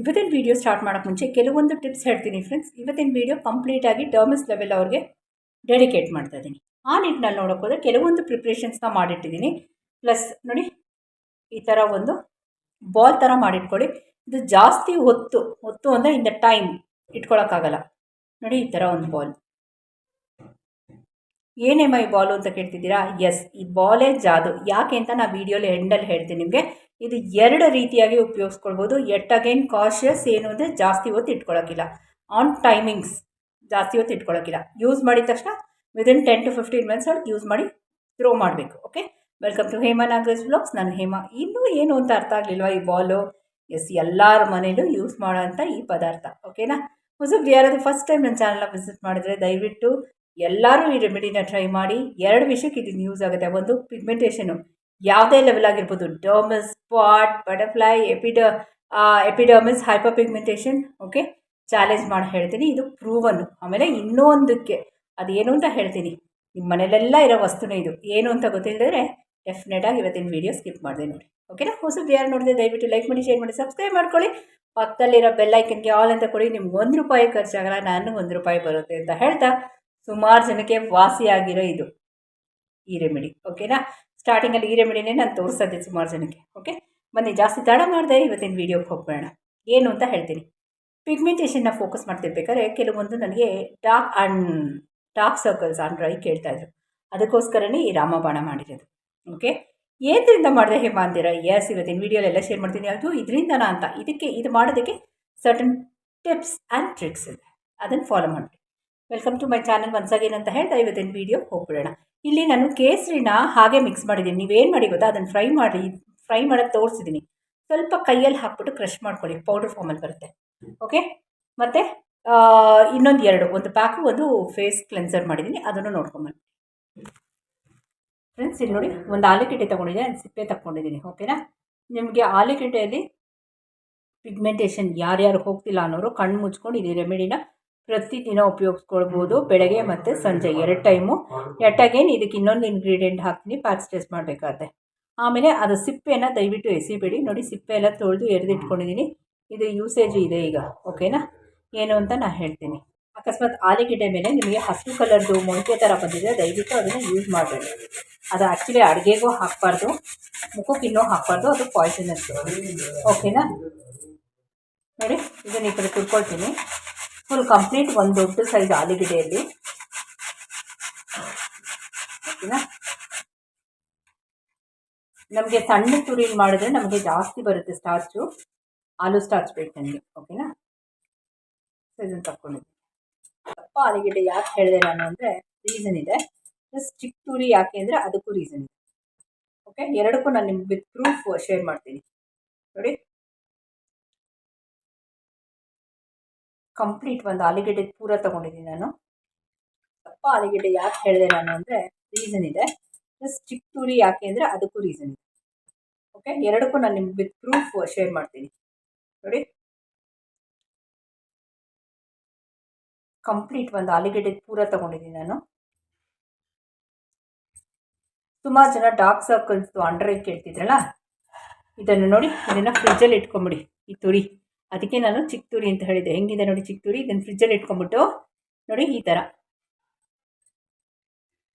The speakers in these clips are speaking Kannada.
ಇವತ್ತಿನ ವೀಡಿಯೋ ಸ್ಟಾರ್ಟ್ ಮಾಡೋಕ್ಕೆ ಮುಂಚೆ ಕೆಲವೊಂದು ಟಿಪ್ಸ್ ಹೇಳ್ತೀನಿ ಫ್ರೆಂಡ್ಸ್ ಇವತ್ತಿನ ವೀಡಿಯೋ ಕಂಪ್ಲೀಟಾಗಿ ಡರ್ಮಸ್ ಲೆವೆಲ್ ಅವ್ರಿಗೆ ಡೆಡಿಕೇಟ್ ಮಾಡ್ತಾ ಇದ್ದೀನಿ. ಆ ನಿಟ್ಟಿನಲ್ಲಿ ನೋಡೋಕೆ ಹೋದರೆ ಕೆಲವೊಂದು ಪ್ರಿಪ್ರೇಷನ್ಸ್ನ ಮಾಡಿಟ್ಟಿದ್ದೀನಿ. ಪ್ಲಸ್ ನೋಡಿ, ಈ ಥರ ಒಂದು ಬಾಲ್ ಥರ ಮಾಡಿಟ್ಕೊಳ್ಳಿ. ಇದು ಜಾಸ್ತಿ ಹೊತ್ತು ಹೊತ್ತು ಅಂದರೆ ಇನ್ ದ ಟೈಮ್ ಇಟ್ಕೊಳ್ಳೋಕ್ಕಾಗಲ್ಲ ನೋಡಿ ಈ ಥರ ಒಂದು ಬಾಲ್ ಏನೇಮ ಈ ಬಾಲು ಅಂತ ಕೇಳ್ತಿದ್ದೀರಾ? ಎಸ್ ಈ ಬಾಲೇ ಜಾದು. ಯಾಕೆ ಅಂತ ನಾನು ವೀಡಿಯೋಲಿ ಎಂಡಲ್ಲಿ ಹೇಳ್ತೀನಿ ನಿಮಗೆ. ಇದು ಎರಡು ರೀತಿಯಾಗಿ ಉಪಯೋಗಿಸ್ಕೊಳ್ಬೋದು. ಎಟ್ ಅಗೇನ್ ಕಾಶಿಯಸ್ ಏನು ಅಂದರೆ ಜಾಸ್ತಿ ಹೊತ್ತು ಇಟ್ಕೊಳ್ಳೋಕ್ಕಿಲ್ಲ ಆನ್ ಟೈಮಿಂಗ್ಸ್ ಜಾಸ್ತಿ ಹೊತ್ತು ಇಟ್ಕೊಳ್ಳೋಕ್ಕಿಲ್ಲ ಯೂಸ್ ಮಾಡಿದ ತಕ್ಷಣ within ten to fifteen minutes ಒಳಗೆ ಯೂಸ್ ಮಾಡಿ ಥ್ರೋ ಮಾಡಬೇಕು okay welcome to Hema Nagaraj blogs ನಾನು ಹೇಮಾ. ಇನ್ನೂ ಏನು ಅಂತ ಅರ್ಥ ಆಗಲಿಲ್ವ ಈ ಬಾಲು? ಎಸ್ ಎಲ್ಲರ ಮನೇಲೂ ಯೂಸ್ ಮಾಡೋಂಥ ಈ ಪದಾರ್ಥ ಓಕೆನಾ ಹೊಸಬ್ರು ಯಾರಾದರೂ ಫಸ್ಟ್ ಟೈಮ್ ನನ್ನ ಚಾನಲ್ನ ವಿಸಿಟ್ ಮಾಡಿದ್ರೆ ದಯವಿಟ್ಟು ಎಲ್ಲರೂ ಈ ರೆಮಿಡಿನ ಟ್ರೈ ಮಾಡಿ. ಎರಡು ವಿಷಯಕ್ಕೆ ಇದನ್ನು ಯೂಸ್ ಆಗುತ್ತೆ. ಒಂದು ಪಿಗ್ಮೆಂಟೇಷನು ಯಾವುದೇ ಲೆವೆಲ್ ಆಗಿರ್ಬೋದು dermis spot butterfly ಎಪಿಡ epidermis hyper pigmentation okay challenge ಮಾಡಿ, ಹೇಳ್ತೀನಿ. ಇದು ಪ್ರೂವನ್ನು ಆಮೇಲೆ ಇನ್ನೊಂದಕ್ಕೆ, ಅದೇನು ಅಂತ ಹೇಳ್ತೀನಿ. ನಿಮ್ಮ ಮನೇಲೆಲ್ಲ ಇರೋ ವಸ್ತುನೇ ಇದು. ಏನು ಅಂತ ಗೊತ್ತಿಲ್ಲದ್ರೆ ಡೆಫಿನೆಟಾಗಿ ಇವತ್ತಿನ ವೀಡಿಯೋ ಸ್ಕಿಪ್ ಮಾಡಿದೆ ನೋಡಿ. ಓಕೆನಾ ಹೊಸದು ಯಾರು ನೋಡಿದೆ, ದಯವಿಟ್ಟು ಲೈಕ್ ಮಾಡಿ ಶೇರ್ ಮಾಡಿ ಸಬ್ಸ್ಕ್ರೈಬ್ ಮಾಡ್ಕೊಳ್ಳಿ. ಪಕ್ಕದಲ್ಲಿರೋ ಬೆಲ್ಲೈಕನ್ಗೆ ಆಲ್ ಅಂತ ಕೊಡಿ. ನಿಮ್ಗೆ ಒಂದು ರೂಪಾಯಿ ಖರ್ಚಾಗಲ್ಲ, ನಾನು ಒಂದು ರೂಪಾಯಿ ಬರುತ್ತೆ ಅಂತ ಹೇಳ್ತಾ. ಸುಮಾರು ಜನಕ್ಕೆ ವಾಸಿಯಾಗಿರೋ ಇದು. ಈ ರೆಮಿಡಿ ಓಕೆನಾ ಸ್ಟಾರ್ಟಿಂಗಲ್ಲಿ ಈ ರೆಮಿಡಿನೇ ನಾನು ತೋರಿಸೋದೆ ಸುಮಾರು ಜನಕ್ಕೆ ಓಕೆ ಬನ್ನಿ, ಜಾಸ್ತಿ ತಡ ಮಾಡಿದೆ ಇವತ್ತಿನ ವೀಡಿಯೋಗೆ ಹೋಗ್ಬೇಡ. ಏನು ಅಂತ ಹೇಳ್ತೀನಿ. ಪಿಗ್ಮೆಂಟೇಷನ್ನ ಫೋಕಸ್ ಮಾಡ್ತಿರ್ಬೇಕಾದ್ರೆ ಕೆಲವೊಂದು ನನಗೆ dark and dark circles on ಕೇಳ್ತಾ ಕೇಳ್ತಾಯಿದ್ರು ಅದಕ್ಕೋಸ್ಕರನೇ ಈ ರಾಮಬಾಣ ಮಾಡಿರೋದು ಓಕೆ ಏದ್ರಿಂದ ಮಾಡಿದೆ ಹೇಮ ಅಂತೀರಾ ಎಸ್ ಇವತ್ತಿನ ವೀಡಿಯೋಲೆಲ್ಲ ಶೇರ್ ಮಾಡ್ತೀನಿ. ಅದು ಇದರಿಂದನಾ ಅಂತ. ಇದಕ್ಕೆ, ಇದು ಮಾಡೋದಕ್ಕೆ ಸರ್ಟನ್ ಟಿಪ್ಸ್ ಆ್ಯಂಡ್ ಟ್ರಿಕ್ಸ್ ಇದೆ. ಅದನ್ನು ಫಾಲೋ ಮಾಡಿ welcome to my channel once again ಅಂತ ಹೇಳ್ತಾ ಇವತ್ತಿನ ವೀಡಿಯೋ ಹೋಗ್ಬಿಡೋಣ. ಇಲ್ಲಿ ನಾನು ಕೇಸರಿನ ಹಾಗೆ ಮಿಕ್ಸ್ ಮಾಡಿದ್ದೀನಿ. ನೀವೇನು ಮಾಡಿ ಗೊತ್ತಾ? ಅದನ್ನು ಫ್ರೈ ಮಾಡಿ ಫ್ರೈ ಮಾಡೋಕ್ಕೆ ತೋರಿಸಿದ್ದೀನಿ ಸ್ವಲ್ಪ ಕೈಯಲ್ಲಿ ಹಾಕ್ಬಿಟ್ಟು ಕ್ರಷ್ ಮಾಡ್ಕೊಳ್ಳಿ. ಪೌಡರ್ ಫಾರ್ಮಲ್ಲಿ ಬರುತ್ತೆ. ಓಕೆ ಮತ್ತು ಇನ್ನೊಂದು ಎರಡು. ಒಂದು ಪ್ಯಾಕು ಒಂದು ಫೇಸ್ ಕ್ಲೆನ್ಸರ್ ಮಾಡಿದ್ದೀನಿ ಅದನ್ನು ನೋಡ್ಕೊಂಬನ್ನಿ. ಫ್ರೆಂಡ್ಸ್ ಇಲ್ಲಿ ನೋಡಿ ಒಂದು ಆಲೂಗಡ್ಡೆ ತೊಗೊಂಡಿದ್ದೆ. ಸಿಪ್ಪೆ ತಗೊಂಡಿದ್ದೀನಿ ಓಕೆನಾ ನಿಮಗೆ ಆಲೂಗಡ್ಡೆಯಲ್ಲಿ ಪಿಗ್ಮೆಂಟೇಷನ್ ಯಾರ್ಯಾರು ಹೋಗ್ತಿಲ್ಲ ಅನ್ನೋರು ಕಣ್ಣು ಮುಚ್ಕೊಂಡು ಇದು ರೆಮಿಡಿನ ಪ್ರತಿದಿನ ಉಪಯೋಗಿಸ್ಕೊಳ್ಬೋದು ಬೆಳಗ್ಗೆ ಮತ್ತು ಸಂಜೆ ಎರಡು ಟೈಮು. ಎಟ್ಟಾಗೇನು ಇದಕ್ಕೆ ಇನ್ನೊಂದು ಇಂಗ್ರೀಡಿಯೆಂಟ್ ಹಾಕ್ತೀನಿ ಪ್ಯಾಕ್ಸ್ ಟೇಸ್ಟ್ ಮಾಡಬೇಕಾದ್ರೆ. ಆಮೇಲೆ ಅದು ಸಿಪ್ಪೆಯನ್ನು ದಯವಿಟ್ಟು ಎಸಿಬೇಡಿ. ನೋಡಿ ಸಿಪ್ಪೆ ಎಲ್ಲ ತೊಳೆದು ಎರೆದಿಟ್ಕೊಂಡಿದ್ದೀನಿ. ಇದು ಯೂಸೇಜ್ ಇದೆ ಈಗ ಓಕೆನಾ ಏನು ಅಂತ ನಾನು ಹೇಳ್ತೀನಿ. ಅಕಸ್ಮಾತ್ ಆಲೂಗೆಡ್ಡೆ ಮೇಲೆ ನಿಮಗೆ ಹಸಿರು ಕಲರ್ದು ಮೊಳಕೆ ಥರ ಬಂದಿದೆ ದಯವಿಟ್ಟು ಅದನ್ನು ಯೂಸ್ ಮಾಡಬೇಡಿ. ಅದು ಆ್ಯಕ್ಚುಲಿ ಅಡುಗೆಗೂ ಹಾಕಬಾರ್ದು. ಮುಖಕ್ಕೆ ಇನ್ನೂ ಹಾಕಬಾರ್ದು ಅದು ಪಾಯ್ಸನಸ್ ಓಕೆನಾ ನೋಡಿ ಇದನ್ನು ಈ ಕಡೆ ತುರ್ಕೊಳ್ತೀನಿ. ಫುಲ್ ಕಂಪ್ಲೀಟ್ ಒಂದು ದೊಡ್ಡ ಸೈಜ್ ಆಲೂಗಡೆಯಲ್ಲಿ ಓಕೆನಾ? ನಮಗೆ ಸಣ್ಣ ತುರಿಲ್ ಮಾಡಿದ್ರೆ ನಮಗೆ ಜಾಸ್ತಿ ಬರುತ್ತೆ ಸ್ಟಾರ್ಚು ಆಲೂ ಸ್ಟಾರ್ಚ್ ಬೇಕು ನನಗೆ ಓಕೆನಾ? ಇದನ್ನು ತಗೊಂಡಿದ್ದೀನಿ ಅಪ್ಪ ಆಲೂಗೆಡ್ಡೆ ಯಾಕೆ ಹೇಳಿದೆ ನಾನು ಅಂದರೆ ರೀಸನ್ ಇದೆ. ಪ್ಲಸ್ ಚಿಕ್ಕ ತುರಿ ಯಾಕೆ ಅಂದರೆ ಅದಕ್ಕೂ ರೀಸನ್ ಇದೆ. ಓಕೆ ಎರಡಕ್ಕೂ ನಾನು ನಿಮ್ಗೆ ಪ್ರೂಫ್ ಶೇರ್ ಮಾಡ್ತೀನಿ. ನೋಡಿ. ಕಂಪ್ಲೀಟ್ ಒಂದು ಆಲೂಗೆಡ್ಡೆ ಪೂರ ತೊಗೊಂಡಿದ್ದೀನಿ ನಾನು. ದಪ್ಪ ಆಲೂಗೆಡ್ಡೆ ಯಾಕೆ ಹೇಳಿದೆ ನಾನು ಅಂದರೆ ರೀಸನ್ ಇದೆ. ಪ್ಲಸ್ ಚಿಕ್ಕ ತುರಿ ಯಾಕೆ ಅಂದರೆ ಅದಕ್ಕೂ ರೀಸನ್ ಇದೆ. ಓಕೆ ಎರಡಕ್ಕೂ ನಾನು ನಿಮಗೆ ಪ್ರೂಫ್ ಶೇರ್ ಮಾಡ್ತೀನಿ. ನೋಡಿ. ಕಂಪ್ಲೀಟ್ ಒಂದು ಆಲೂಗೆಡ್ಡೆ ಪೂರ ತೊಗೊಂಡಿದ್ದೀನಿ ನಾನು. ಸುಮಾರು ಜನ ಡಾರ್ಕ್ ಸರ್ಕಲ್ಸ್ದು ಅಂಡರ್ ಕೇಳ್ತಿದ್ರಲ್ಲ? ಇದನ್ನು ನೋಡಿ, ಇದನ್ನು ಫ್ರಿಜ್ಜಲ್ಲಿ ಇಟ್ಕೊಂಬಿಡಿ, ಈ ತುರಿ. ಅದಕ್ಕೆ ನಾನು ಚಿಕ್ಕ ತುರಿ ಅಂತ ಹೇಳಿದ್ದೆ ಹೆಂಗಿದೆ ನೋಡಿ ಚಿಕ್ಕ ತುರಿ ಇದನ್ನು ಫ್ರಿಜ್ಜಲ್ಲಿ ಇಟ್ಕೊಂಬಿಟ್ಟು ನೋಡಿ ಈ ಥರ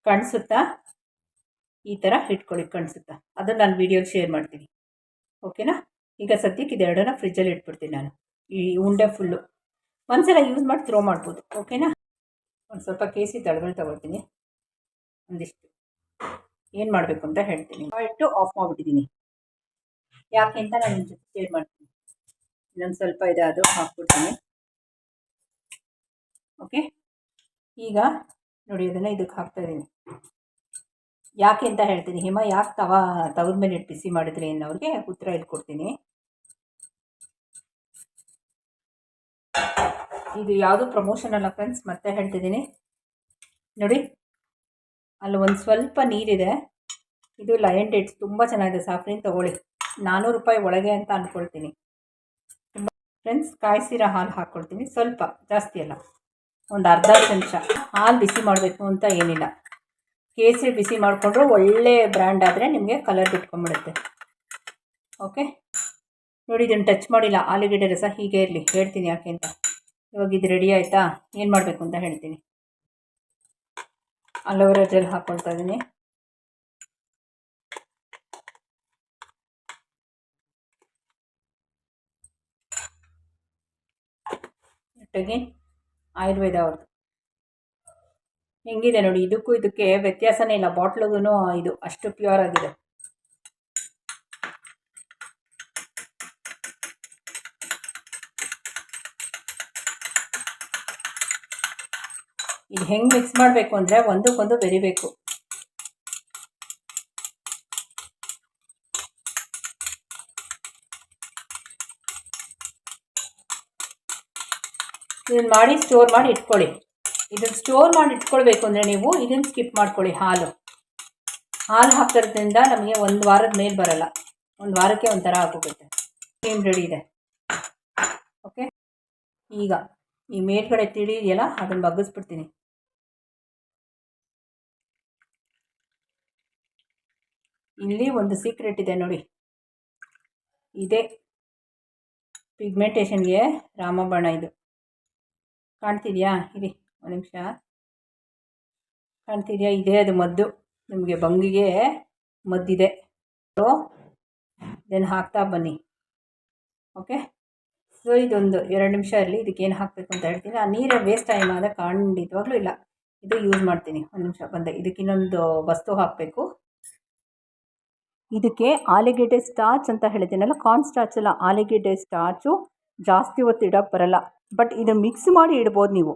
ಕಾಣಿಸುತ್ತಾ? ಈ ಥರ ಇಟ್ಕೊಳ್ಳಿ, ಕಾಣಿಸುತ್ತಾ? ಅದನ್ನು ನಾನು ವೀಡಿಯೋಲಿ ಶೇರ್ ಮಾಡ್ತೀನಿ. ಓಕೆನಾ ಈಗ ಸದ್ಯಕ್ಕೆ ಇದೆರಡನ್ನ ಫ್ರಿಜ್ಜಲ್ಲಿ ಇಟ್ಬಿಡ್ತೀನಿ ನಾನು. ಈ ಉಂಡೆ ಫುಲ್ಲು ಒಂದ್ಸಲ ಯೂಸ್ ಮಾಡಿ ಥ್ರೋ ಮಾಡ್ಬೋದು. ಓಕೆನಾ ಒಂದು ಸ್ವಲ್ಪ ಕೇಸಿ ತಳಗಳು ತಗೊಳ್ತೀನಿ. ಒಂದಿಷ್ಟು. ಏನು ಮಾಡಬೇಕು ಅಂತ ಹೇಳ್ತೀನಿ. ಇಟ್ಟು ಆಫ್ ಮಾಡಿಬಿಟ್ಟಿದ್ದೀನಿ. ಯಾಕೆ ಅಂತ ನಾನು ನಿಮ್ಮ ಜೊತೆ ಶೇರ್ ಮಾಡ್ತೀನಿ. ಇನ್ನೊಂದು ಸ್ವಲ್ಪ ಇದೆ ಅದು ಹಾಕ್ಬಿಡ್ತೀನಿ. ಓಕೆ ಈಗ ನೋಡಿ ಅದನ್ನು ಇದಕ್ಕೆ ಹಾಕ್ತಾಯಿದ್ದೀನಿ ಯಾಕೆ ಅಂತ ಹೇಳ್ತೀನಿ. ಹಿಮ ಯಾಕೆ ತವ ತವದ ಮೇಲೆ ಬಿಸಿ ಮಾಡಿದ್ರಿ ಅನ್ನೋರಿಗೆ ಉತ್ತರ ಇಟ್ಕೊಡ್ತೀನಿ ಇದು ಯಾವುದು ಪ್ರಮೋಷನ್ ಅಲ್ಲ ಫ್ರೆಂಡ್ಸ್ ಮತ್ತೆ ಹೇಳ್ತಿದ್ದೀನಿ. ನೋಡಿ, ಅಲ್ಲಿ ಒಂದು ಸ್ವಲ್ಪ ನೀರಿದೆ. ಇದು ಲಯನ್ ಡೇಟ್ಸ್ ತುಂಬ ಚೆನ್ನಾಗಿದೆ. ಸಾಫ್ರಿನ್ ತೊಗೊಳ್ಳಿ. ನಾನ್ನೂರು ರೂಪಾಯಿ ಒಳಗೆ ಅಂತ ಅಂದ್ಕೊಳ್ತೀನಿ ಫ್ರೆಂಡ್ಸ್ ಕಾಯಿಸಿರೋ ಹಾಲು ಹಾಕ್ಕೊಳ್ತೀನಿ ಸ್ವಲ್ಪ ಜಾಸ್ತಿ ಅಲ್ಲ. ಒಂದು ಅರ್ಧ ಚಮಚ ಹಾಲು ಬಿಸಿ ಮಾಡಬೇಕು ಅಂತ ಏನಿಲ್ಲ. ಕೇಸರಿ ಬಿಸಿ ಮಾಡಿಕೊಂಡ್ರು ಒಳ್ಳೆ ಬ್ರ್ಯಾಂಡ್ ಆದರೆ ನಿಮಗೆ ಕಲರ್ ಬಿಟ್ಕೊಂಡ್ಬಿಡುತ್ತೆ ಓಕೆ ನೋಡಿ, ಇದನ್ನು ಟಚ್ ಮಾಡಿಲ್ಲ. ಆಲೂಗಡ್ಡೆ ರಸ ಹೀಗೆ ಇರಲಿ. ಹೇಳ್ತೀನಿ ಯಾಕೆ ಅಂತ. ಇವಾಗ ಇದು ರೆಡಿ ಆಯಿತಾ? ಏನು ಮಾಡಬೇಕು ಅಂತ ಹೇಳ್ತೀನಿ. ಅಲೋವೆರಾ ಜೆಲ್ ಹಾಕ್ಕೊಳ್ತಾ ಇದ್ದೀನಿ ಜೊತೆಗೆ ಆಯುರ್ವೇದ ಅವ್ರದ್ದು ಹೆಂಗಿದೆ ನೋಡಿ, ಇದಕ್ಕೂ ಇದಕ್ಕೆ ವ್ಯತ್ಯಾಸನೇ ಇಲ್ಲ. ಬಾಟ್ಲಿಗೂ ಇದು ಅಷ್ಟು ಪ್ಯೂರ್ ಆಗಿದೆ. ಇದು ಹೆಂಗೆ ಮಿಕ್ಸ್ ಮಾಡಬೇಕು ಅಂದರೆ ಒಂದಕ್ಕೊಂದು ಬೆರಿಬೇಕು. ಇದನ್ನು ಮಾಡಿ ಸ್ಟೋರ್ ಮಾಡಿ ಇಟ್ಕೊಳ್ಳಿ. ಇದನ್ನು ಸ್ಟೋರ್ ಮಾಡಿ ಇಟ್ಕೊಳ್ಬೇಕು ಅಂದರೆ ನೀವು ಇದನ್ನು ಸ್ಕಿಪ್ ಮಾಡ್ಕೊಳ್ಳಿ ಹಾಲು. ಹಾಲು ಹಾಕೋದ್ರಿಂದ ನಮಗೆ ಒಂದು ವಾರದ ಮೇಲೆ ಬರಲ್ಲ. ಒಂದು ವಾರಕ್ಕೆ ಒಂಥರ ಆಗೋಗುತ್ತೆ. ಕ್ರೀಮ್ ರೆಡಿ ಇದೆ? ಓಕೆ ಈಗ ಈ ಮೇಲ್ಗಡೆ ತಿಳಿ ಇದೆಯಲ್ಲ ಅದನ್ನು ಬಗ್ಗಿಸ್ಬಿಡ್ತೀನಿ. ಇಲ್ಲಿ ಒಂದು ಸೀಕ್ರೆಟ್ ಇದೆ ನೋಡಿ. ಇದೇ. ಪಿಗ್ಮೆಂಟೇಷನ್ಗೆ ರಾಮಬಾಣ ಇದು. ಕಾಣ್ತಿದೆಯಾ? ಇರಿ, ಒಂದು ನಿಮಿಷ. ಕಾಣ್ತಿದೆಯಾ? ಇದೇ ಅದು ಮದ್ದು. ನಿಮಗೆ ಬಂಗಿಗೆ ಮದ್ದಿದೆ. ಇದನ್ನು ಹಾಕ್ತಾ ಬನ್ನಿ. ಓಕೆ ಸೊ ಇದೊಂದು ಎರಡು ನಿಮಿಷ ಇರಲಿ. ಇದಕ್ಕೆ ಏನು ಹಾಕಬೇಕು ಅಂತ ಹೇಳ್ತೀನಿ. ಆ ನೀರೇ ವೇಸ್ಟ್ ಟೈಮ್ ಆದ ಖಂಡಿತವಾಗ್ಲೂ ಇಲ್ಲ. ಇದು ಯೂಸ್ ಮಾಡ್ತೀನಿ. ಒಂದು ನಿಮಿಷ ಬಂದೆ. ಇದಕ್ಕೆ ಇನ್ನೊಂದು ವಸ್ತು ಹಾಕಬೇಕು. ಇದಕ್ಕೆ ಆಲಿಗೆಡ್ಡೆ ಸ್ಟಾರ್ಚ್ ಅಂತ ಹೇಳ್ತೀನಲ್ಲ ಕಾರ್ನ್ ಸ್ಟಾರ್ಚ್ ಅಲ್ಲ ಆಲಿಗೆಡ್ಡೆ ಸ್ಟಾರ್ಚು ಜಾಸ್ತಿ ಹೊತ್ತು ಇಡೋಕ್ಕೆ ಬರಲ್ಲ. ಬಟ್ ಇದನ್ನು ಮಿಕ್ಸ್ ಮಾಡಿ ಇಡ್ಬೋದು ನೀವು.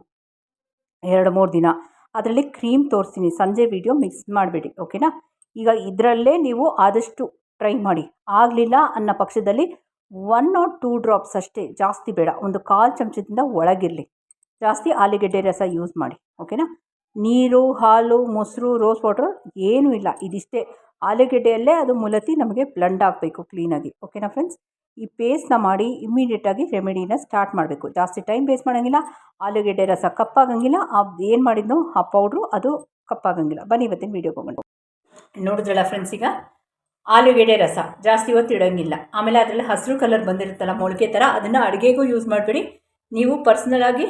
ಎರಡು, ಮೂರು ದಿನ. ಅದರಲ್ಲಿ ಕ್ರೀಮ್ ತೋರಿಸ್ತೀನಿ. ಸಂಜೆ ವಿಡಿಯೋ ಮಿಕ್ಸ್ ಮಾಡಬೇಡಿ ಓಕೆನಾ ಈಗ ಇದರಲ್ಲೇ ನೀವು ಆದಷ್ಟು ಟ್ರೈ ಮಾಡಿ. ಆಗಲಿಲ್ಲ ಅನ್ನೋ ಪಕ್ಷದಲ್ಲಿ ಒನ್ ಆರ್ ಟೂ ಡ್ರಾಪ್ಸ್ ಅಷ್ಟೇ. ಜಾಸ್ತಿ ಬೇಡ. ಒಂದು ಕಾಲು ಚಮಚದಿಂದ ಒಳಗಿರಲಿ. ಜಾಸ್ತಿ ಆಲೂಗೆಡ್ಡೆ ರಸ ಯೂಸ್ ಮಾಡಿ ಓಕೆನಾ ನೀರು, ಹಾಲು, ಮೊಸರು ರೋಸ್ ವಾಟರ್ ಏನೂ ಇಲ್ಲ. ಇದಿಷ್ಟೇ. ಆಲೂಗೆಡ್ಡೆಯಲ್ಲೇ ಅದು ಮುಲತಿ ನಮಗೆ ಬ್ಲಂಡ್ ಆಗಬೇಕು ಕ್ಲೀನಾಗಿ ಓಕೆನಾ ಫ್ರೆಂಡ್ಸ್ ಈ ಪೇಸ್ಟ್ನ ಮಾಡಿ ಇಮ್ಮಿಡಿಯೇಟಾಗಿ ರೆಮಿಡಿನ ಸ್ಟಾರ್ಟ್ ಮಾಡಬೇಕು. ಜಾಸ್ತಿ ಟೈಮ್ ವೇಸ್ಟ್ ಮಾಡೋಂಗಿಲ್ಲ, ಆಲೂಗೆಡ್ಡೆ ರಸ ಕಪ್ಪಾಗಂಗಿಲ್ಲ ಆ ಏನು ಮಾಡಿದ್ನೋ ಆ ಪೌಡ್ರು ಅದು ಕಪ್ಪಾಗಂಗಿಲ್ಲ. ಬನ್ನಿ ಇವತ್ತಿನ ವೀಡಿಯೋಗೆ ಹೋಗೋಣ. ನೋಡಿದ್ರಲ್ಲ ಫ್ರೆಂಡ್ಸ್ ಈಗ? ಆಲೂಗೆಡ್ಡೆ ರಸ ಜಾಸ್ತಿ ಹೊತ್ತು ಇಡೋಂಗಿಲ್ಲ. ಆಮೇಲೆ ಅದರಲ್ಲಿ ಹಸಿರು ಕಲರ್ ಬಂದಿರುತ್ತಲ್ಲ, ಮೊಳಕೆ ಥರ ಅದನ್ನು ಅಡುಗೆಗೂ ಯೂಸ್ ಮಾಡಬೇಡಿ. ನೀವು ಪರ್ಸ್ನಲಾಗಿ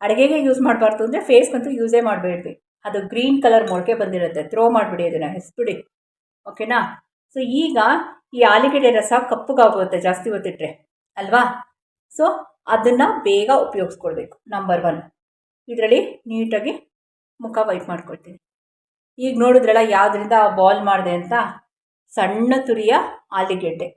ಅಡುಗೆಗೆ ಯೂಸ್ ಮಾಡಬಾರ್ದು ಅಂದರೆ ಫೇಸ್ಗಂತೂ ಯೂಸೇ ಮಾಡಬೇಡಿ ಅದು ಗ್ರೀನ್ ಕಲರ್ ಮೊಳಕೆ ಬಂದಿರುತ್ತೆ. ಥ್ರೋ ಮಾಡಿಬಿಡಿ ಅದನ್ನು ಹೆಸ್ಬಿಡಿ ಓಕೆನಾ ಸೊ ಈಗ ಈ ಆಲೂಗೆಡ್ಡೆ ರಸ ಕಪ್ಪುಗಾಗುತ್ತೆ ಜಾಸ್ತಿ ಹೊತ್ತಿಟ್ರೆ, ಅಲ್ವಾ? ಸೊ ಅದನ್ನು ಬೇಗ ಉಪಯೋಗಿಸ್ಕೊಳ್ಬೇಕು ನಂಬರ್ ಒನ್ ಇದರಲ್ಲಿ ನೀಟಾಗಿ ಮುಖ ವೈಪ್ ಮಾಡ್ಕೊಳ್ತೀನಿ. ಈಗ ನೋಡಿದ್ರಲ್ಲ, ಯಾವುದರಿಂದ ಬಾಲ್ ಮಾಡಿದೆ ಅಂತ? ಸಣ್ಣ ತುರಿಯ ಆಲಿಗೆಡ್ಡೆ.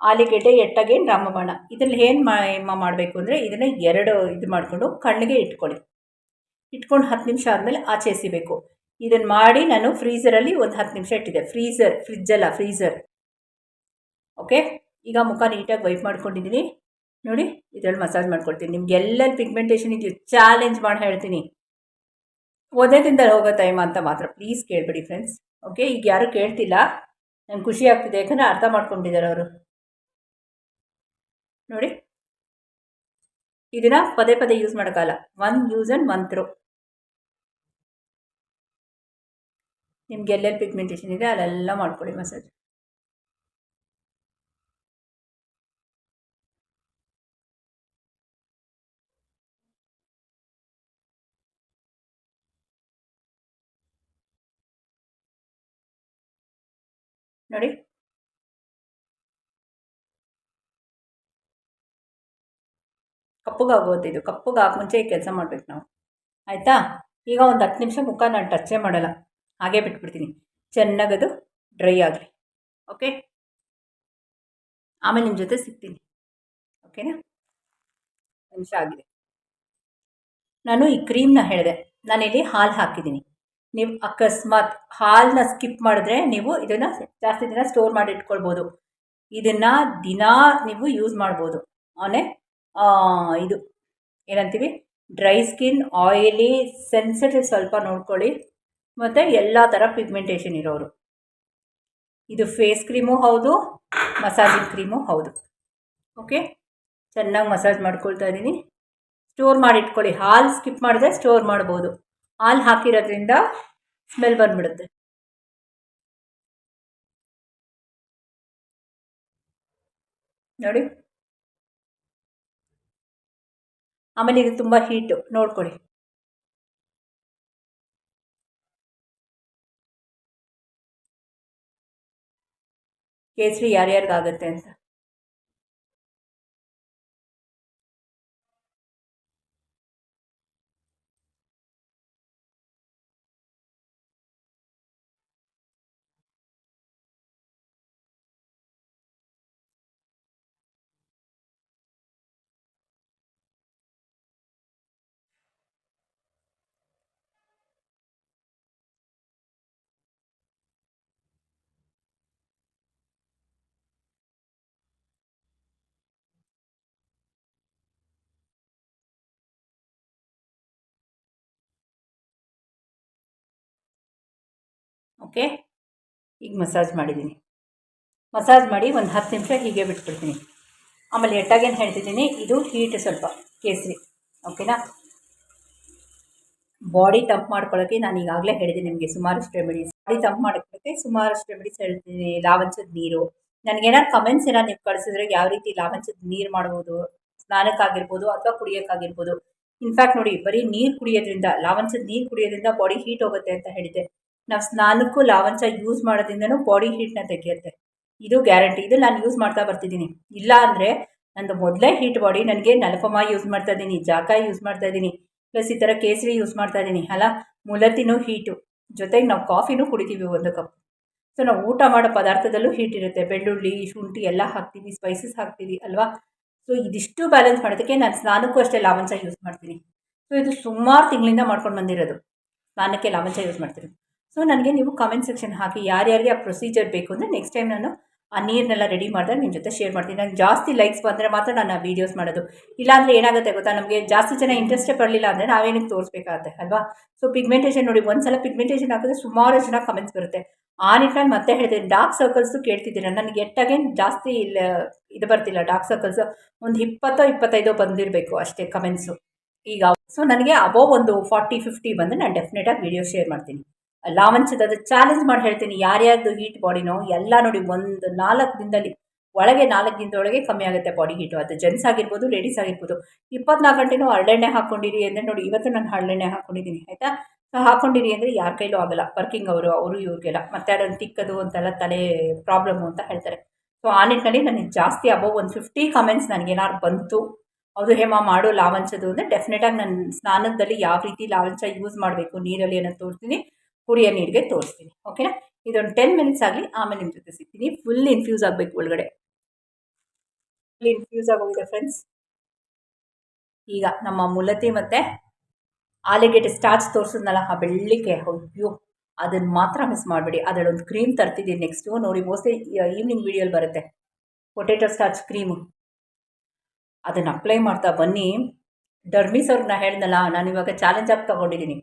ಆಲಿಗೆಡ್ಡೆ ಎಟ್ಟಾಗೆ ರಾಮಬಾಣ. ಇದರಲ್ಲಿ ಏನು ಮಾ, ಮಾಡಬೇಕು ಅಂದರೆ, ಇದನ್ನು ಎರಡು ಇದು ಮಾಡಿಕೊಂಡು ಕಣ್ಣಿಗೆ ಇಟ್ಕೊಳ್ಳಿ. ಇಟ್ಕೊಂಡು ಹತ್ತು ನಿಮಿಷ ಆದಮೇಲೆ ಆಚೆ ಎಸಿಬೇಕು. ಇದನ್ನು ಮಾಡಿ ನಾನು ಫ್ರೀಸರಲ್ಲಿ ಒಂದು ಹತ್ತು ನಿಮಿಷ ಇಟ್ಟಿದ್ದೆ. ಫ್ರಿಜ್ ಫ್ರಿಜ್ಜಲ್ಲ ಫ್ರೀಸರ್ ಓಕೆ ಈಗ ಮುಖ ನೀಟಾಗಿ ವೈಪ್ ಮಾಡ್ಕೊಂಡಿದ್ದೀನಿ. ನೋಡಿ, ಇದರಲ್ಲಿ ಮಸಾಜ್ ಮಾಡ್ಕೊಳ್ತೀನಿ. ನಿಮ್ಗೆ ಎಲ್ಲೆಲ್ಲಿ ಪಿಗ್ಮೆಂಟೇಷನ್ ಇದೆಯೋ ಚಾಲೆಂಜ್ ಮಾಡಿ ಹೇಳ್ತೀನಿ. ಒಂದೇ ದಿನದಲ್ಲಿ ಹೋಗೋ ಟೈಮ್ ಅಂತ ಮಾತ್ರ. ಪ್ಲೀಸ್ ಕೇಳಬೇಡಿ ಫ್ರೆಂಡ್ಸ್ ಓಕೆ ಈಗ ಯಾರೂ ಕೇಳ್ತಿಲ್ಲ. ನಂಗೆ ಖುಷಿ ಆಗ್ತಿದೆ. ಯಾಕಂದರೆ ಅರ್ಥ ಮಾಡ್ಕೊಂಡಿದ್ದಾರೆ ಅವರು. ನೋಡಿ. ಇದನ್ನು ಪದೇ ಪದೇ use ಮಾಡೋಕ್ಕಲ್ಲ one use and one throw ನಿಮ್ಗೆ ಎಲ್ಲೆಲ್ಲಿ ಪಿಗ್ಮೆಂಟೇಷನ್ ಇದೆ ಅಲ್ಲೆಲ್ಲ ಮಾಡ್ಕೊಳ್ಳಿ ಮಸಾಜ್ ನೋಡಿ. ಕಪ್ಪಗಾಗೋದು ಇದು. ಕಪ್ಪಗಾಗ ಮುಂಚೆ ಈ ಕೆಲಸ ಮಾಡ್ಬೇಕು ನಾವು. ಆಯಿತಾ? ಈಗ ಒಂದು ಹತ್ತು ನಿಮಿಷ ಮುಖ ನಾನು ಟಚ್ಚೇ ಮಾಡಲ್ಲ. ಹಾಗೇ ಬಿಟ್ಬಿಡ್ತೀನಿ. ಚೆನ್ನಾಗದು ಡ್ರೈ ಆಗಲಿ. ಓಕೆ ಆಮೇಲೆ ನಿಮ್ಮ ಜೊತೆ ಸಿಗ್ತೀನಿ. ಓಕೆನಾ ನಿಮಿಷ ಆಗಿದೆ. ನಾನು ಈ ಕ್ರೀಮ್ನ ಹೇಳಿದೆ. ನಾನಿಲ್ಲಿ ಹಾಲು ಹಾಕಿದ್ದೀನಿ. ನೀವು ಅಕಸ್ಮಾತ್ ಹಾಲನ್ನ ಸ್ಕಿಪ್ ಮಾಡಿದ್ರೆ ನೀವು ಇದನ್ನು ಜಾಸ್ತಿ ದಿನ ಸ್ಟೋರ್ ಮಾಡಿ ಇಟ್ಕೊಳ್ಬೋದು. ಇದನ್ನು ದಿನ ನೀವು ಯೂಸ್ ಮಾಡ್ಬೋದು. ಆನೆ ಇದು ಏನಂತೀವಿ? ಡ್ರೈ ಸ್ಕಿನ್ ಆಯಿಲಿ ಸೆನ್ಸಿಟಿವ್ ಸ್ವಲ್ಪ ನೋಡ್ಕೊಳ್ಳಿ. ಮತ್ತು ಎಲ್ಲ ಥರ ಪಿಗ್ಮೆಂಟೇಷನ್ ಇರೋರು. ಇದು ಫೇಸ್ ಕ್ರೀಮು ಹೌದು ಮಸಾಜಿಂಗ್ ಕ್ರೀಮು ಹೌದು. ಓಕೆ ಚೆನ್ನಾಗಿ ಮಸಾಜ್ ಮಾಡ್ಕೊಳ್ತಾ ಇದ್ದೀನಿ ಸ್ಟೋರ್ ಮಾಡಿ ಇಟ್ಕೊಳ್ಳಿ ಹಾಲು ಸ್ಕಿಪ್ ಮಾಡಿದ್ರೆ ಸ್ಟೋರ್ ಮಾಡ್ಬೋದು. ಹಾಲು ಹಾಕಿರೋದ್ರಿಂದ ಸ್ಮೆಲ್ ಬಂದ್ಬಿಡುತ್ತೆ. ನೋಡಿ. ಆಮೇಲೆ ಇದು ತುಂಬ ಹೀಟು ನೋಡ್ಕೊಳ್ಳಿ. ಕೇಸರಿ ಯಾರ್ಯಾರಿಗಾಗುತ್ತೆ ಅಂತ ಓಕೆ? ಈಗ ಮಸಾಜ್ ಮಾಡಿದ್ದೀನಿ. ಮಸಾಜ್ ಮಾಡಿ ಒಂದು ಹತ್ತು ನಿಮಿಷ ಹೀಗೆ ಬಿಟ್ಬಿಡ್ತೀನಿ. ಆಮೇಲೆ ಎಟ್ಟಾಗೇನು ಹೇಳ್ತಿದ್ದೀನಿ? ಇದು ಹೀಟ್ ಸ್ವಲ್ಪ, ಕೇಸರಿ ಓಕೆನಾ ಬಾಡಿ ತಂಪ್ ಮಾಡ್ಕೊಳ್ಳೋಕ್ಕೆ ನಾನು ಈಗಾಗಲೇ ಹೇಳಿದ್ದೀನಿ ನಿಮಗೆ ಸುಮಾರಷ್ಟು ರೆಮಿಡೀಸ್ ಬಾಡಿ ತಂಪ್ ಮಾಡ್ಕೊಳ್ಳೋಕ್ಕೆ ಸುಮಾರಷ್ಟು ರೆಮಿಡೀಸ್ ಹೇಳ್ತೀನಿ. ಲಾವಂಚದ ನೀರು. ನನಗೇನಾದ್ರು ಕಮೆಂಟ್ಸ್ ಏನಾದ್ರು ನೀವು ಕಳಿಸಿದ್ರೆ ಯಾವ ರೀತಿ ಲಾವಂಚದ ನೀರು ಮಾಡ್ಬೋದು, ಸ್ನಾನಕ್ಕಾಗಿರ್ಬೋದು ಅಥವಾ ಕುಡಿಯೋಕ್ಕಾಗಿರ್ಬೋದು. ಇನ್ಫ್ಯಾಕ್ಟ್ ನೋಡಿ, ಬರೀ ನೀರು ಕುಡಿಯೋದ್ರಿಂದ, ಲಾವಂಚದ ನೀರು ಕುಡಿಯೋದ್ರಿಂದ ಬಾಡಿ ಹೀಟ್ ಹೋಗುತ್ತೆ ಅಂತ ಹೇಳಿದೆ ನಾವು ಸ್ನಾನಕ್ಕೂ ಲಾವಂಚ ಯೂಸ್ ಮಾಡೋದ್ರಿಂದನೂ ಬಾಡಿ ಹೀಟ್ನ ತೆಗೆಯುತ್ತೆ. ಇದು ಗ್ಯಾರಂಟಿ ಇದು ನಾನು ಯೂಸ್ ಮಾಡ್ತಾ ಬರ್ತಿದ್ದೀನಿ. ಇಲ್ಲ ಅಂದರೆ ನಂದು ಮೊದಲೇ ಹೀಟ್ ಬಾಡಿ ನನಗೆ ನಲಪಮ ಯೂಸ್ ಮಾಡ್ತಾ ಇದ್ದೀನಿ, ಜಾಕ ಯೂಸ್ ಮಾಡ್ತಾ ಇದ್ದೀನಿ ಪ್ಲಸ್ ಈ ಥರ ಕೇಸರಿ ಯೂಸ್ ಮಾಡ್ತಾ ಇದ್ದೀನಿ, ಅಲ್ಲ? ಮುಲತ್ತಿನೂ ಹೀಟು ಜೊತೆಗೆ ನಾವು ಕಾಫಿನೂ ಕುಡಿತೀವಿ ಒಂದು ಕಪ್ ಸೊ ನಾವು ಊಟ ಮಾಡೋ ಪದಾರ್ಥದಲ್ಲೂ ಹೀಟ್ ಇರುತ್ತೆ. ಬೆಳ್ಳುಳ್ಳಿ, ಶುಂಠಿ ಎಲ್ಲ ಹಾಕ್ತೀವಿ ಸ್ಪೈಸಸ್ ಹಾಕ್ತೀವಿ, ಅಲ್ವಾ? ಸೊ ಇದಿಷ್ಟು ಬ್ಯಾಲೆನ್ಸ್ ಮಾಡೋದಕ್ಕೆ ನಾನು ಸ್ನಾನಕ್ಕೂ ಅಷ್ಟೇ ಲಾವಂಚ ಯೂಸ್ ಮಾಡ್ತೀನಿ. ಸೊ ಇದು ಸುಮಾರು ತಿಂಗಳಿಂದ ಮಾಡ್ಕೊಂಡು ಬಂದಿರೋದು. ಸ್ನಾನಕ್ಕೆ ಲಾವಂಚ ಯೂಸ್ ಮಾಡ್ತೀನಿ ಸೊ ನನಗೆ ನೀವು ಕಮೆಂಟ್ ಸೆಕ್ಷನ್ ಹಾಕಿ ಯಾರ್ಯಾರಿಗೆ ಆ ಪ್ರೊಸೀಜರ್ ಬೇಕು ಅಂದರೆ ನೆಕ್ಸ್ಟ್ ಟೈಮ್ ನಾನು ಆ ನೀರನ್ನೆಲ್ಲ ರೆಡಿ ಮಾಡಿದಾಗ ನಿಮ್ಮ ಜೊತೆ ಶೇರ್ ಮಾಡ್ತೀನಿ. ನಾನು ಜಾಸ್ತಿ ಲೈಕ್ಸ್ ಬಂದರೆ ಮಾತ್ರ ನಾನು ಆ ವೀಡಿಯೋಸ್ ಮಾಡೋದು. ಇಲ್ಲಾಂದರೆ ಏನಾಗುತ್ತೆ ಗೊತ್ತಾ? ನಮಗೆ ಜಾಸ್ತಿ ಜನ ಇಂಟ್ರೆಸ್ಟೇ ಬರಲಿಲ್ಲ ಅಂದರೆ ನಾವೇನಕ್ಕೆ ತೋರಿಸ್ಬೇಕಾಗುತ್ತೆ, ಅಲ್ವಾ? ಸೊ ಪಿಗ್ಮೆಂಟೇಷನ್ ನೋಡಿ ಒಂದು ಸಲ ಪಿಗ್ಮೆಂಟೇಷನ್ ಹಾಕಿದ್ರೆ ಸುಮಾರು ಜನ ಕಮೆಂಟ್ಸ್ ಬರುತ್ತೆ. ಆ ನಿಟ್ಟಿನಲ್ಲಿ ಮತ್ತೆ ಹೇಳಿದೆ ಡಾರ್ಕ್ ಸರ್ಕಲ್ಸು ಕೇಳ್ತಿದ್ದೀರ? ನನಗೆ ಎಟ್ಟಾಗೇನು ಜಾಸ್ತಿ ಇಲ್ಲ, ಇದು ಬರ್ತಿಲ್ಲ ಡಾರ್ಕ್ ಸರ್ಕಲ್ಸು ಒಂದು ಇಪ್ಪತ್ತೋ ಇಪ್ಪತ್ತೈದೋ ಬಂದಿರಬೇಕು ಅಷ್ಟೇ ಕಮೆಂಟ್ಸು ಈಗ ಸೊ ನನಗೆ ಅಬೋವ್ ಒಂದು ಫಾರ್ಟಿ ಫಿಫ್ಟಿ ಬಂದರೆ ನಾನು ಡೆಫಿನೆಟಾಗಿ ವೀಡಿಯೋ ಶೇರ್ ಮಾಡ್ತೀನಿ. ಲಾವಂಚದ ಚಾಲೆಂಜ್ ಮಾಡಿ ಹೇಳ್ತೀನಿ ಯಾರ್ಯಾರ್ದು ಹೀಟ್ ಬಾಡಿನೋ ಎಲ್ಲ ನೋಡಿ ಒಂದು ನಾಲ್ಕು ದಿನದಲ್ಲಿ, ಒಳಗೆ ನಾಲ್ಕು ದಿನದೊಳಗೆ ಕಮ್ಮಿ ಆಗುತ್ತೆ ಬಾಡಿ ಹೀಟು ಅದು. ಜೆಂಟ್ಸ್ ಆಗಿರ್ಬೋದು ಲೇಡೀಸ್ ಆಗಿರ್ಬೋದು, ಇಪ್ಪತ್ನಾಲ್ಕು ಗಂಟೆನೂ ಹರಳೆಣ್ಣೆ ಹಾಕ್ಕೊಂಡಿರಿ ಅಂದರೆ ನೋಡಿ, ಇವತ್ತು ನಾನು ಹರಳೆಣ್ಣೆ ಹಾಕ್ಕೊಂಡಿದ್ದೀನಿ ಆಯಿತಾ? ಸೊ ಹಾಕ್ಕೊಂಡಿರಿ ಅಂದರೆ ಯಾರ ಕೈಲೂ ಆಗಲ್ಲ ವರ್ಕಿಂಗ್ ಅವರು ಅವರು ಇವ್ರಿಗೆಲ್ಲ, ಮತ್ತೆ ಅದನ್ನು ತಿಕ್ಕದು ಅಂತೆಲ್ಲ ತಲೆ ಪ್ರಾಬ್ಲಮ್ಮು ಅಂತ ಹೇಳ್ತಾರೆ. ಸೊ ಆ ನಿಟ್ಟಿನಲ್ಲಿ ನನಗೆ ಜಾಸ್ತಿ ಅಬೌವ್ ಒಂದು ಫಿಫ್ಟಿ ಕಮೆಂಟ್ಸ್ ನನಗೇನಾದ್ರು ಬಂತು, ಅದು ಹೇಮ ಮಾಡು ಲಾವಂಚದು ಅಂದರೆ ಡೆಫಿನೆಟಾಗಿ ನನ್ನ ಸ್ನಾನದಲ್ಲಿ ಯಾವ ರೀತಿ ಲಾವಂಚ ಯೂಸ್ ಮಾಡಬೇಕು, ನೀರಲ್ಲಿ ಏನೋ ತೋರಿಸ್ತೀನಿ. ಕುಡಿಯೋ ನೀರಿಗೆ ತೋರಿಸ್ತೀನಿ ಓಕೆನಾ ಇದೊಂದು ಟೆನ್ ಮಿನಿಟ್ಸ್ ಆಗಲಿ ಆಮೇಲೆ ನಿಮ್ಮ ಜೊತೆ ಸಿಗ್ತೀನಿ. ಫುಲ್ ಇನ್ಫ್ಯೂಸ್ ಆಗಬೇಕು ಒಳಗಡೆ. ಫುಲ್ ಇನ್ಫ್ಯೂಸ್ ಆಗೋಗಿದೆ ಫ್ರೆಂಡ್ಸ್ ಈಗ ನಮ್ಮ ಮುಲತಿ ಮತ್ತು ಆಲಿಗೇಟ್ ಸ್ಟಾರ್ಚ್ ತೋರಿಸಿದ್ನಲ್ಲ, ಆ ಬೆಳ್ಳಿಗೆ, ಅಯ್ಯೋ ಅದನ್ನು ಮಾತ್ರ ಮಿಸ್ ಮಾಡಬೇಡಿ. ಅದರಲ್ಲೊಂದು ಕ್ರೀಮ್ ತರ್ತಿದ್ದೀನಿ ನೆಕ್ಸ್ಟು ನೋಡಿ ಮೋಸ್ಟ್ಲಿ ಈವ್ನಿಂಗ್ ವೀಡಿಯೋಲಿ ಬರುತ್ತೆ. ಪೊಟೇಟೊ ಸ್ಟಾರ್ಚ್ ಕ್ರೀಮು ಅದನ್ನು ಅಪ್ಲೈ ಮಾಡ್ತಾ ಬನ್ನಿ. ಡರ್ಮಿಸ್ ಅವ್ರನ್ನ ಹೇಳಿದ್ನಲ್ಲ ನಾನು ಇವಾಗ ಚಾಲೆಂಜ್ ಆಗಿ ತೊಗೊಂಡಿದ್ದೀನಿ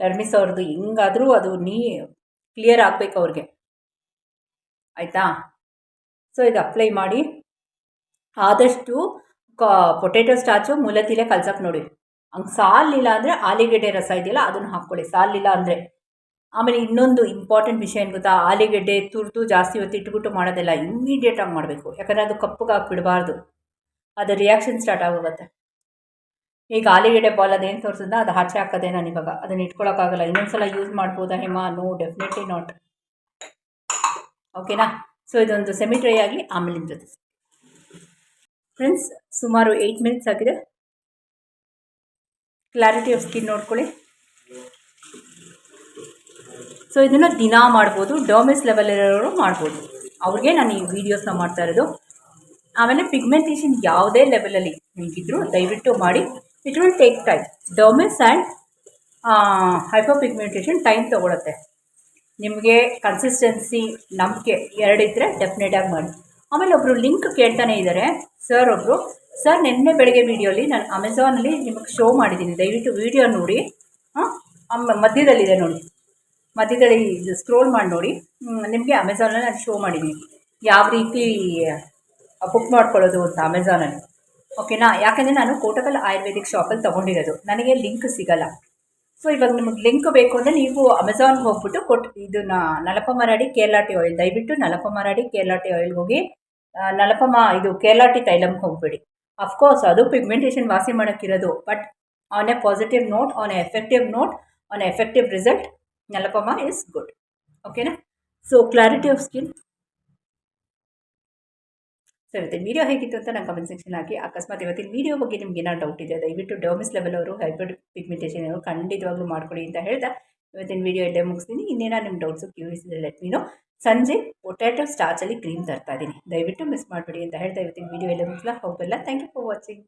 ಡರ್ಮಿಸ್ ಅವ್ರದ್ದು ಹೆಂಗಾದರೂ ಅದು ನೀ ಕ್ಲಿಯರ್ ಆಗಬೇಕು ಅವ್ರಿಗೆ. ಆಯಿತಾ? ಸೊ ಇದು ಅಪ್ಲೈ ಮಾಡಿ. ಆದಷ್ಟು ಕಾ ಪೊಟೇಟೊ ಸ್ಟಾಚು ಮೂಲತಿಲೆ ಕಲ್ಸಕ್ಕೆ ನೋಡಿ. ಹಂಗೆ ಸಾಲಿಲ್ಲ ಅಂದರೆ ಆಲಿಗೆಡ್ಡೆ ರಸ ಇದೆಯಲ್ಲ, ಅದನ್ನು ಹಾಕ್ಕೊಳ್ಳಿ. ಸಾಲಿಲ್ಲ ಅಂದರೆ. ಆಮೇಲೆ ಇನ್ನೊಂದು ಇಂಪಾರ್ಟೆಂಟ್ ವಿಷಯ ಏನು ಗೊತ್ತಾ? ಆಲಿಗೆಡ್ಡೆ ತುರಿದು ಜಾಸ್ತಿ ಹೊತ್ತು ಇಟ್ಬಿಟ್ಟು ಮಾಡೋದೆಲ್ಲ ಇಮ್ಮಿಡಿಯೇಟಾಗಿ ಮಾಡಬೇಕು. ಯಾಕಂದರೆ ಅದು ಕಪ್ಪಗೆ ಹಾಕ್ಬಿಡಬಾರ್ದು ಅದು ರಿಯಾಕ್ಷನ್ ಸ್ಟಾರ್ಟ್ ಆಗೋಗುತ್ತೆ. ಈಗ ಆಲಿಗೆಡೆ ಬಾಲ್ ಅದೇನು ತೋರಿಸಿದ್ನ? ಅದು ಆಚೆ ಹಾಕೋದೇ ನಾನು ಇವಾಗ. ಅದನ್ನು ಇಟ್ಕೊಳಕ್ಕಾಗಲ್ಲ. ಇನ್ನೊಂದ್ಸಲ ಯೂಸ್ ಮಾಡ್ಬೋದಾ ಹೇಮಾ? ನೋ ಡೆಫಿನೆಟ್ಲಿ ನಾಟ್ ಓಕೆನಾ ಸೊ ಇದೊಂದು ಸೆಮಿ ಡ್ರೈ ಆಗಲಿ ಆಮೇಲೆ ಜೊತೆ. ಫ್ರೆಂಡ್ಸ್ ಸುಮಾರು ಏಯ್ಟ್ ಮಿನಿಟ್ಸ್ ಆಗಿದೆ. ಕ್ಲಾರಿಟಿ ಆಫ್ ಸ್ಕಿನ್ ನೋಡ್ಕೊಳ್ಳಿ. ಸೊ ಇದನ್ನು ದಿನ ಮಾಡ್ಬೋದು ಡೋಮಿಸ್ ಲೆವೆಲ್ ಇರೋರು ಮಾಡ್ಬೋದು. ಅವ್ರಿಗೆ ನಾನು ಈ ವೀಡಿಯೋಸ್ನ ಮಾಡ್ತಾ ಇರೋದು. ಆಮೇಲೆ ಪಿಗ್ಮೆಂಟೇಷನ್ ಯಾವುದೇ ಲೆವೆಲಲ್ಲಿ ನಿಮಗಿದ್ರು ದಯವಿಟ್ಟು ಮಾಡಿ. It will take time dermis and hypopigmentation time ತೊಗೊಳುತ್ತೆ. ನಿಮಗೆ ಕನ್ಸಿಸ್ಟೆನ್ಸಿ ನಂಬಿಕೆ ಎರಡಿದ್ದರೆ ಡೆಫಿನೆಟಾಗಿ ಮಾಡಿ. ಆಮೇಲೆ ಒಬ್ಬರು ಲಿಂಕ್ ಕೇಳ್ತಾನೆ ಇದ್ದಾರೆ ಸರ್ ಒಬ್ಬರು ಸರ್ ನಿನ್ನೆ ಬೆಳಗ್ಗೆ ವೀಡಿಯೋಲಿ ನಾನು ಅಮೆಝಾನಲ್ಲಿ ನಿಮಗೆ ಶೋ ಮಾಡಿದ್ದೀನಿ ದಯವಿಟ್ಟು ವೀಡಿಯೋ ನೋಡಿ. ಹಾಂ? ಮಧ್ಯದಲ್ಲಿದೆ ನೋಡಿ. ಮಧ್ಯದಲ್ಲಿ ಸ್ಕ್ರೋಲ್ ಮಾಡಿ ನೋಡಿ. ನಿಮಗೆ ಅಮೆಝಾನಲ್ಲಿ ನಾನು ಶೋ ಮಾಡಿದ್ದೀನಿ ಯಾವ ರೀತಿ ಬುಕ್ ಮಾಡ್ಕೊಳ್ಳೋದು ಅಂತ ಅಮೆಝಾನಲ್ಲಿ ಓಕೆನಾ? ಯಾಕಂದರೆ ನಾನು ಕೋಟಕಲ್ ಆಯುರ್ವೇದಿಕ್ ಶಾಪಲ್ಲಿ ತೊಗೊಂಡಿರೋದು. ನನಗೆ ಲಿಂಕ್ ಸಿಗಲ್ಲ. ಸೊ ಇವಾಗ ನಿಮಗೆ ಲಿಂಕ್ ಬೇಕು ಅಂದರೆ ನೀವು ಅಮೆಝಾನ್ಗೆ ಹೋಗ್ಬಿಟ್ಟು ಕೊಟ್ಟು ಇದನ್ನ ನಲಪ ಮರಾಡಿ ಕೇರಳ ಟಿ ಆಯಿಲ್ ದಯವಿಟ್ಟು ನಲಪ ಮರಾಡಿ ಕೇರಳ ಟಿ ಆಯಿಲ್ಗೆ ಹೋಗಿ ನಲಪಮ ಇದು ಕೇರಳಾಟಿ ತೈಲಮ್ಗೆ ಹೋಗಬೇಡಿ. ಅಫ್ಕೋರ್ಸ್ ಅದು ಪಿಗ್ಮೆಂಟೇಷನ್ ವಾಸಿ ಮಾಡೋಕ್ಕಿರೋದು but on a positive note on a effective note on a effective result Nalpama is good ಓಕೆನಾ so clarity of skin so ಇವತ್ತಿನ ವೀಡಿಯೋ ಹೇಗಿತ್ತು ಅಂತ ನಾನು ಕಮೆಂಟ್ ಸೆಕ್ಷನ್ ಹಾಕಿ. ಅಕಸ್ಮಾತ್ ಇವತ್ತಿನ ವೀಡಿಯೋ ಬಗ್ಗೆ ನಿಮ್ಗೆ ಏನೋ ಡೌಟ್ ಇದೆ ದಯವಿಟ್ಟು ಡೋಮಿಸ್ ಲೆವೆಲ್ ಅವರು ಹೈಬ್ರಿಡ್ ಪಿಗ್ಮೆಂಟೇಷನ್ ಅವರು ಖಂಡಿತವಾಗ್ಲೂ ಮಾಡ್ಕೊಡಿ ಅಂತ ಹೇಳ್ತಾ ಇವತ್ತಿನ ವೀಡಿಯೋ ಎಲ್ಲೇ ಮುಗಿಸ್ತೀನಿ. ಇನ್ನೇನೋ ನಿಮ್ಮ ಡೌಟ್ಸು ಕ್ಯೂರಿಯಸ್ ಇದೆ ಲೆಟ್ ಮೀನು ಸಂಜೆ ಪೊಟ್ಯಾಟೊ ಸ್ಟಾರ್ಚಲ್ಲಿ ಕ್ರೀಮ್ ತರ್ತಾ ಇದ್ದೀನಿ. ದಯವಿಟ್ಟು ಮಿಸ್ ಮಾಡಬೇಡಿ ಅಂತ ಹೇಳ್ತಾ ಇವತ್ತಿನ ವೀಡಿಯೋ ಇಲ್ಲೇ ಮುಗಿಸ್ಲಾ. ಹೋಗಲ್ಲ ಥ್ಯಾಂಕ್ ಯು ಫಾರ್ ವಾಚಿಂಗ್